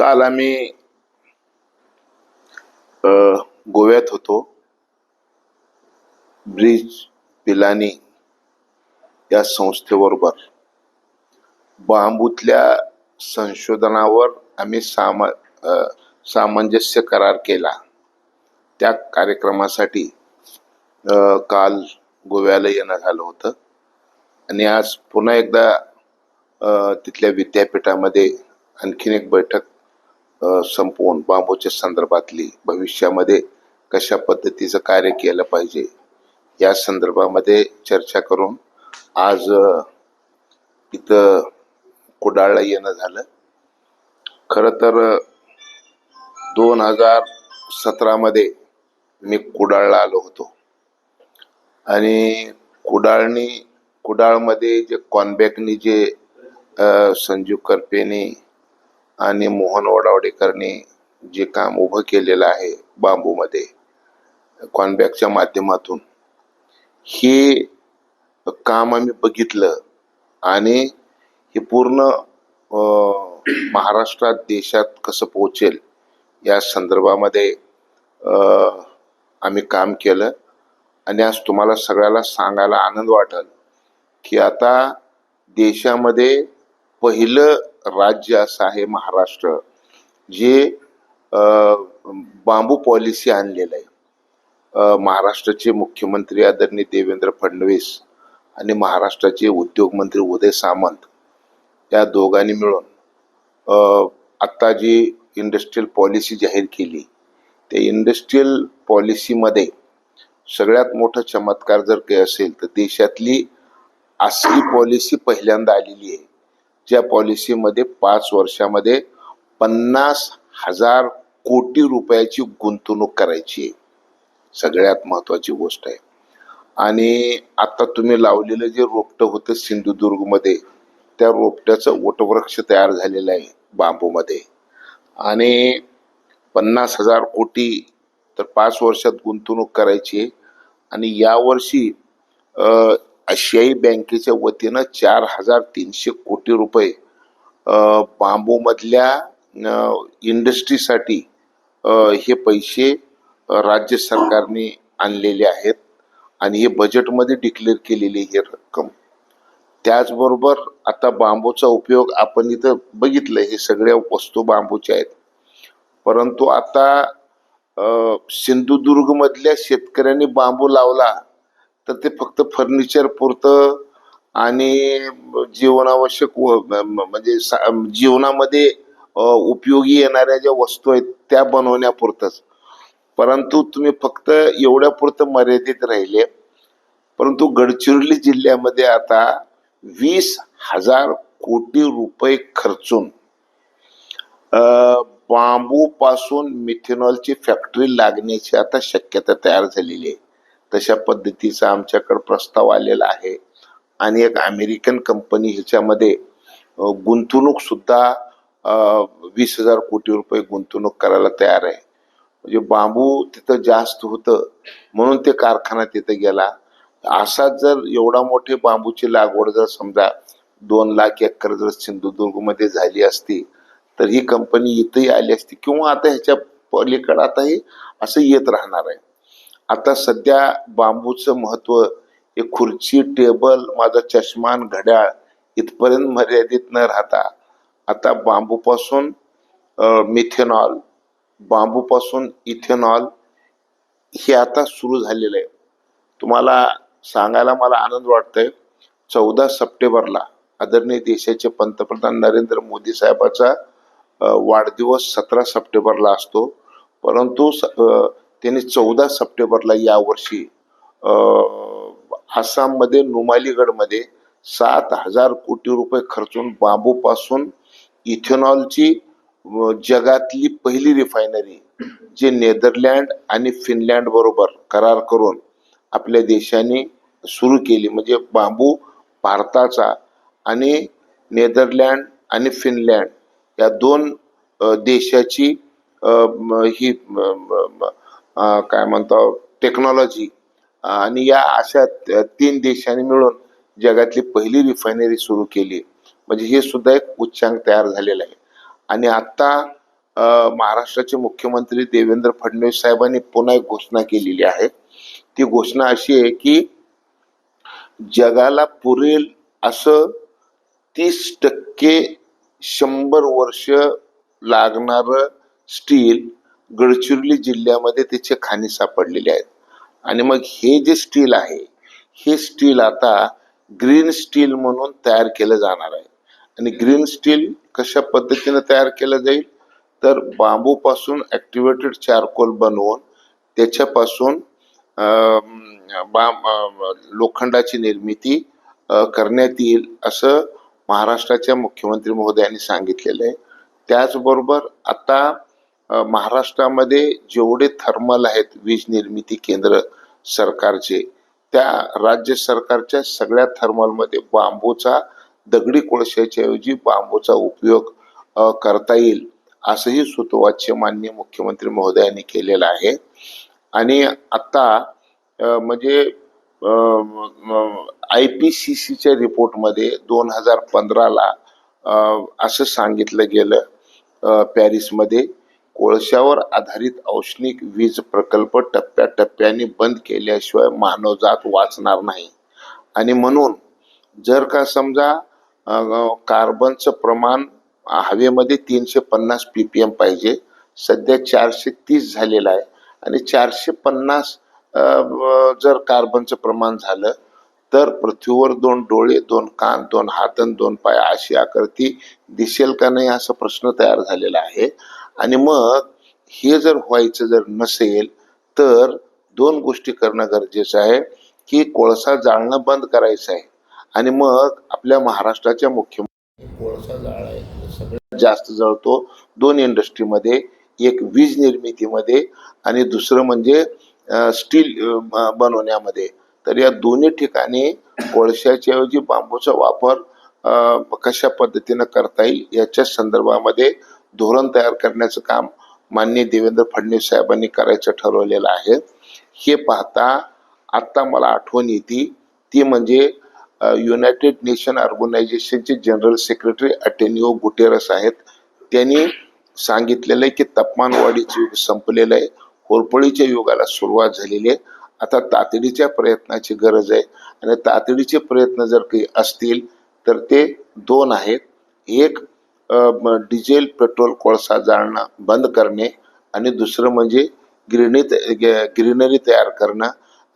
काल आम्ही गोव्यात होतो. ब्रिज पिलानी या संस्थेबरोबर. बांबूतल्या संशोधनावर आम्ही सामा सामंजस्य करार केला. त्या कार्यक्रमासाठी काल गोव्याला येणं झालं होतं. आणि आज पुन्हा एकदा तिथल्या विद्यापीठामध्ये आणखीन एक बैठक संपवून बांबूच्या संदर्भातली भविष्यामध्ये कशा पद्धतीचं कार्य केलं पाहिजे या संदर्भामध्ये चर्चा करून आज इथं कुडाळला येणं झालं. खरं तर दोन हजार सतरामध्ये मी कुडाळला आलो होतो. आणि कुडाळनी कुडाळमध्ये जे कॉनबॅकनी जे संजीव करपेनी आणि मोहन वडावडेकरनी जे काम उभं केलेलं आहे बांबूमध्ये कॉनबॅकच्या माध्यमातून हे काम आम्ही बघितलं आणि हे पूर्ण महाराष्ट्रात देशात कसं पोहोचेल या संदर्भामध्ये आम्ही काम केलं. आणि आज तुम्हाला सगळ्याला सांगायला आनंद वाटेल की आता देशामध्ये पहिलं राज्य असं आहे महाराष्ट्र जे बांबू पॉलिसी आणलेलं आहे. महाराष्ट्राचे मुख्यमंत्री आदरणीय देवेंद्र फडणवीस आणि महाराष्ट्राचे उद्योगमंत्री उदय सामंत या दोघांनी मिळून आत्ता जी इंडस्ट्रीयल पॉलिसी जाहीर केली ते इंडस्ट्रीयल पॉलिसीमध्ये सगळ्यात मोठा चमत्कार जर काही असेल तर देशातली असली पॉलिसी पहिल्यांदा आलेली आहे. ज्या पॉलिसीमध्ये पाच वर्षामध्ये पन्नास हजार कोटी रुपयाची गुंतवणूक करायची आहे. सगळ्यात महत्वाची गोष्ट आहे. आणि आता तुम्ही लावलेलं जे रोपटं होतं सिंधुदुर्गमध्ये त्या रोपट्याचं वटवृक्ष तयार झालेलं आहे बांबूमध्ये. आणि पन्नास हजार कोटी तर पाच वर्षात गुंतवणूक करायची आहे. आणि यावर्षी आशियाई बँकेच्या वतीनं चार हजार तीनशे कोटी रुपये बांबूमधल्या इंडस्ट्रीसाठी हे पैसे राज्य सरकारने आणलेले आहेत आणि हे बजेटमध्ये डिक्लेअर केलेली ही रक्कम. त्याचबरोबर आता बांबूचा उपयोग आपण इथं बघितलं हे सगळ्या वस्तू बांबूच्या आहेत. परंतु आता सिंधुदुर्गमधल्या शेतकऱ्यांनी बांबू लावला तर ते फक्त फर्निचर पुरतं आणि जीवनावश्यक व- म्हणजे सा- जीवनामध्ये उपयोगी येणाऱ्या ज्या वस्तू आहेत त्या बनवण्यापुरतंच. परंतु तुम्ही फक्त एवढ्यापुरतं मर्यादित राहिले परंतु गडचिरोली जिल्ह्यामध्ये आता वीस हजार कोटी रुपये खर्चून बांबू पासून मिथेनॉलची फॅक्टरी लागण्याची आता शक्यता तयार झालेली आहे. तशा पद्धतीचा आमच्याकडे प्रस्ताव आलेला आहे. आणि एक अमेरिकन कंपनी ह्याच्यामध्ये गुंतवणूकसुद्धा गुंतवणूक सुद्धा वीस हजार कोटी रुपये गुंतवणूक करायला तयार आहे. म्हणजे बांबू तिथं जास्त होतं म्हणून ते कारखाना तिथं गेला. असाच जर एवढा मोठे बांबूची लागवड जर समजा दोन लाख एकर जर सिंधुदुर्गमध्ये झाली असती तर ही कंपनी इथंही आली असती किंवा आता ह्याच्या पलीकडे आता हे असं येत राहणार आहे. आता सध्या बांबूचं महत्त्व हे खुर्ची टेबल माझा चष्मान घड्याळ इथपर्यंत मर्यादित न राहता आता बांबूपासून मिथेनॉल बांबूपासून इथेनॉल हे आता सुरू झालेलं आहे. तुम्हाला सांगायला मला आनंद वाटतोय. चौदा सप्टेंबरला आदरणीय देशाचे पंतप्रधान नरेंद्र मोदी साहेबाचा वाढदिवस सतरा सप्टेंबरला असतो. परंतु स- त्यांनी चौदा सप्टेंबरला यावर्षी आसाममध्ये नुमालीगडमध्ये सात हजार कोटी रुपये खर्चून बांबूपासून इथेनॉलची जगातली पहिली रिफायनरी जी नेदरलँड आणि फिनलँड बरोबर करार करून आपल्या देशाने सुरू केली. म्हणजे बांबू भारताचा आणि नेदरलँड आणि फिनलँड या दोन देशाची ही काय म्हणतो टेक्नॉलॉजी आणि या अशा तीन देशांनी मिळून जगातली पहिली रिफायनरी सुरू केली. म्हणजे हे सुद्धा एक उच्चांक तयार झालेला आहे. आणि आता महाराष्ट्राचे मुख्यमंत्री देवेंद्र फडणवीस साहेबांनी पुन्हा एक घोषणा केलेली आहे. ती घोषणा अशी आहे की जगाला पुरेल असं तीस टक्के शंभर वर्ष लागणारं स्टील गडचिरोली जिल्ह्यामध्ये त्याचे खाणी सापडलेले आहेत. आणि मग हे जे स्टील आहे हे स्टील आता ग्रीन स्टील म्हणून तयार केलं जाणार आहे. आणि ग्रीन स्टील कशा पद्धतीने तयार केलं जाईल? तर बांबूपासून ॲक्टिवेटेड चारकोल बनवून त्याच्यापासून लोखंडाची निर्मिती करण्यात येईल असं महाराष्ट्राच्या मुख्यमंत्री महोदयांनी सांगितलेलं आहे. त्याचबरोबर आता महाराष्ट्रामध्ये जेवढे थर्मल आहेत वीज निर्मिती केंद्र सरकारचे त्या राज्य सरकारच्या सगळ्या थर्मलमध्ये बांबूचा दगडी कोळशाच्या ऐवजी बांबूचा उपयोग करता येईल असंही सुतोवाच्य मान्य मुख्यमंत्री महोदयांनी केलेलं आहे. आणि आता म्हणजे आय पी सी सीच्या रिपोर्टमध्ये दोन हजार पंधराला असं सांगितलं गेलं पॅरिसमध्ये. कोळशावर आधारित औष्णिक वीज प्रकल्प टप्प्याटप्प्याने बंद केल्याशिवाय मानवजात वाचणार नाही. आणि म्हणून जर का समजा कार्बनचं प्रमाण हवेमध्ये तीनशे पन्नास पी पी एम पाहिजे सध्या चारशे तीस झालेलं आहे आणि चारशे पन्नास जर कार्बनचं प्रमाण झालं तर पृथ्वीवर दोन डोळे दोन कान दोन हात आणि दोन पाय अशी आकृती दिसेल का नाही असा प्रश्न तयार झालेला आहे. आणि मग हे जर व्हायचं जर नसेल तर दोन गोष्टी करणं गरजेचं आहे की कोळसा जाळणं बंद करायचं आहे. आणि मग आपल्या महाराष्ट्राच्या मुख्यमंत्री कोळसा जाळायचं सगळ्यात जास्त जळतो दोन इंडस्ट्रीमध्ये एक वीज निर्मितीमध्ये आणि दुसरं म्हणजे स्टील बनवण्यामध्ये. तर या दोन्ही ठिकाणी कोळशाच्या ऐवजी बांबूचा वापर कशा पद्धतीनं करता येईल याच्या संदर्भामध्ये धोरण तयार करण्याचं काम माननीय देवेंद्र फडणवीस साहेबांनी करायचं ठरवलेलं आहे. हे पाहता आत्ता मला आठवण येते. ती म्हणजे युनायटेड नेशन ऑर्गनायझेशनचे जनरल सेक्रेटरी अटेनिओ गुटेरस आहेत. त्यांनी सांगितलेलं आहे की तापमानवाढीचं युग संपलेलं आहे होरपळीच्या युगाला सुरुवात झालेली आहे. आता तातडीच्या प्रयत्नाची गरज आहे. आणि तातडीचे प्रयत्न जर काही असतील तर ते दोन आहेत. एक डिझेल पेट्रोल कोळसा जाळणं बंद करणे आणि दुसरं म्हणजे ग्रीनरी ग्रीनरी तयार करणं.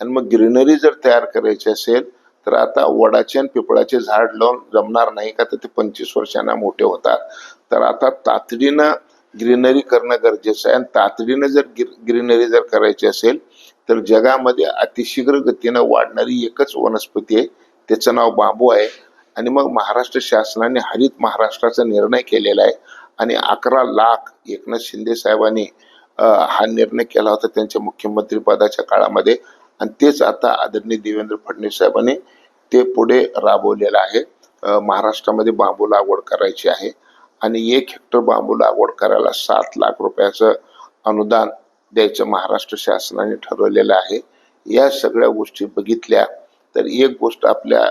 आणि मग ग्रीनरी जर तयार करायची असेल तर आता वडाचे आणि पिपळाचे झाड लावून जमणार नाही का? तर ते पंचवीस वर्षांना मोठे होतात. तर आता तातडीनं ग्रीनरी करणं गरजेचं आहे. आणि तातडीनं जर ग्रीनरी जर करायची असेल तर जगामध्ये अतिशीघ्र गतीनं वाढणारी एकच वनस्पती आहे. त्याचं नाव बांबू आहे. आणि मग महाराष्ट्र शासनाने हरित महाराष्ट्राचा निर्णय केलेला आहे. आणि अकरा लाख एकनाथ शिंदे साहेबांनी हा निर्णय केला होता त्यांच्या मुख्यमंत्री पदाच्या काळामध्ये. आणि तेच आता आदरणीय देवेंद्र फडणवीस साहेबांनी ते पुढे राबवलेलं आहे. महाराष्ट्रामध्ये बांबू लागवड करायची आहे. आणि एक हेक्टर बांबू लागवड करायला सात लाख रुपयाचं अनुदान द्यायचं महाराष्ट्र शासनाने ठरवलेलं आहे. या सगळ्या गोष्टी बघितल्या तर एक गोष्ट आपल्या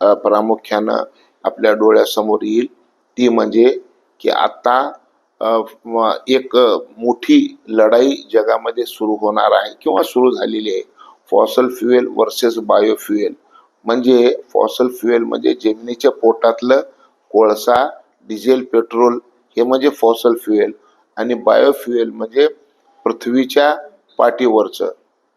प्रामुख्यानं आपल्या डोळ्यासमोर येईल. ती म्हणजे की आता एक मोठी लढाई जगामध्ये सुरू होणार आहे किंवा सुरू झालेली आहे. Fossil fuel versus biofuel. म्हणजे फॉसल फ्युएल म्हणजे जमिनीच्या पोटातलं कोळसा डिझेल पेट्रोल हे म्हणजे फॉसल फ्युएल आणि बायोफ्युएल म्हणजे पृथ्वीच्या पाठीवरचं.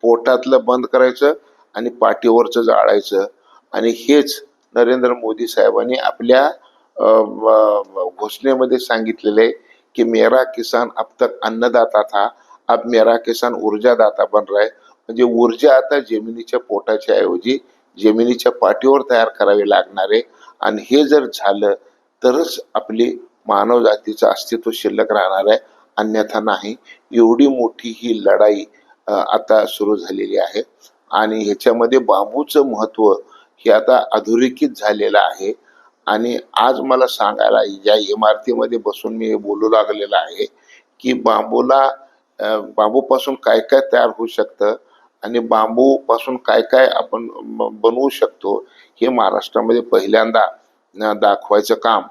पोटातलं बंद करायचं आणि पाठीवरचं जाळायचं आणि हेच नरेंद्र मोदी साहेबांनी आपल्या घोषणेमध्ये सांगितलेलं आहे की मेरा किसान अब तक अन्नदाता था अब मेरा किसान ऊर्जादाता बन रहा है. म्हणजे ऊर्जा आता जमिनीच्या पोटाच्या ऐवजी जमिनीच्या पाठीवर तयार करावी लागणार आहे. आणि हे जर झालं तरच आपली मानवजातीचं अस्तित्व शिल्लक राहणार आहे. अन्यथा नाही. एवढी मोठी ही लढाई आता सुरू झालेली आहे. आणि ह्याच्यामध्ये बांबूचं महत्त्व हे आता अधोरेखित झालेलं आहे. आणि आज मला सांगायला या इमारतीमध्ये बसून मी बोलू लागलेलं आहे की बांबूला बांबूपासून काय काय तयार होऊ शकतं आणि बांबूपासून काय काय आपण बनवू शकतो हे महाराष्ट्रामध्ये पहिल्यांदा दाखवायचं काम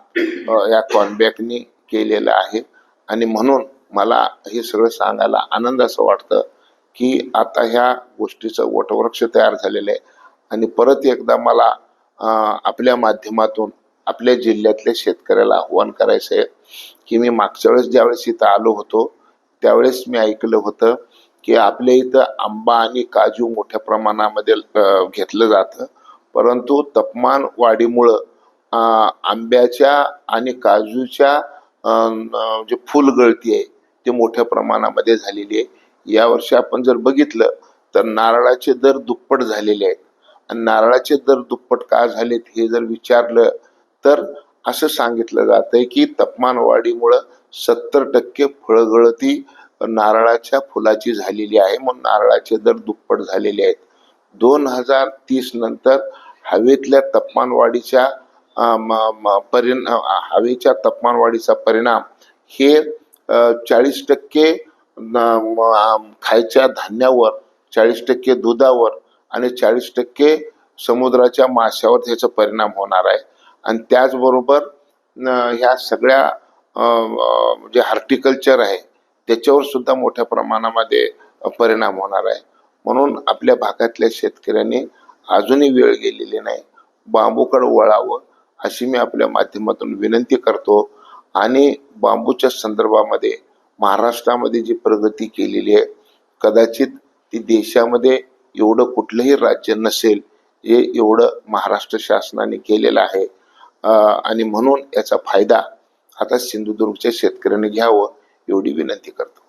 या कॉनबॅकने केलेलं आहे. आणि म्हणून मला हे सगळं सांगायला आनंद असं वाटतं की आता ह्या गोष्टीचं वटवृक्ष तयार झालेलं आहे. आणि परत एकदा मला आपल्या माध्यमातून आपल्या जिल्ह्यातल्या शेतकऱ्याला आव्हान करायचं आहे की मी मागच्या वेळेस ज्यावेळेस इथं आलो होतो त्यावेळेस मी ऐकलं होतं की आपल्या इथं आंबा आणि काजू मोठ्या प्रमाणामध्ये घेतलं जातं. परंतु तापमान वाढीमुळं आंब्याच्या आणि काजूच्या जे फुल जे फुलगळती आहे ते मोठ्या प्रमाणामध्ये झालेली आहे. यावर्षी आपण जर बघितलं तर नारळाचे दर दुप्पट झालेले आहेत. आणि नारळाचे दर दुप्पट का झालेत हे जर विचारलं तर असं सांगितलं जातंय की तापमान वाढीमुळं सत्तर टक्के फळगळती नारळाच्या फुलाची झालेली आहे. म्हणून नारळाचे दर दुप्पट झालेले आहेत. दोन हजार तीस नंतर हवेतल्या तापमान वाढीच्या म- म- परिणाम हवेच्या तापमान वाढीचा परिणाम हे चाळीस टक्के म- खायच्या धान्यावर चाळीस टक्के दुधावर आणि चाळीस टक्के समुद्राच्या माशावर त्याचा परिणाम होणार आहे. आणि त्याचबरोबर ह्या सगळ्या जे हार्टिकल्चर आहे त्याच्यावर सुद्धा मोठ्या प्रमाणामध्ये परिणाम होणार आहे. म्हणून आपल्या भागातल्या शेतकऱ्यांनी अजूनही वेळ गेलेली नाही. बांबूकडे वळावं अशी मी आपल्या माध्यमातून विनंती करतो. आणि बांबूच्या संदर्भामध्ये महाराष्ट्रामध्ये जी प्रगती केलेली आहे कदाचित ती देशामध्ये एवढं कुठलंही राज्य नसेल हे एवढं महाराष्ट्र शासनाने केलेलं आहे. आणि म्हणून याचा फायदा आता सिंधुदुर्गच्या शेतकऱ्यांनी घ्यावं एवढी विनंती करतो.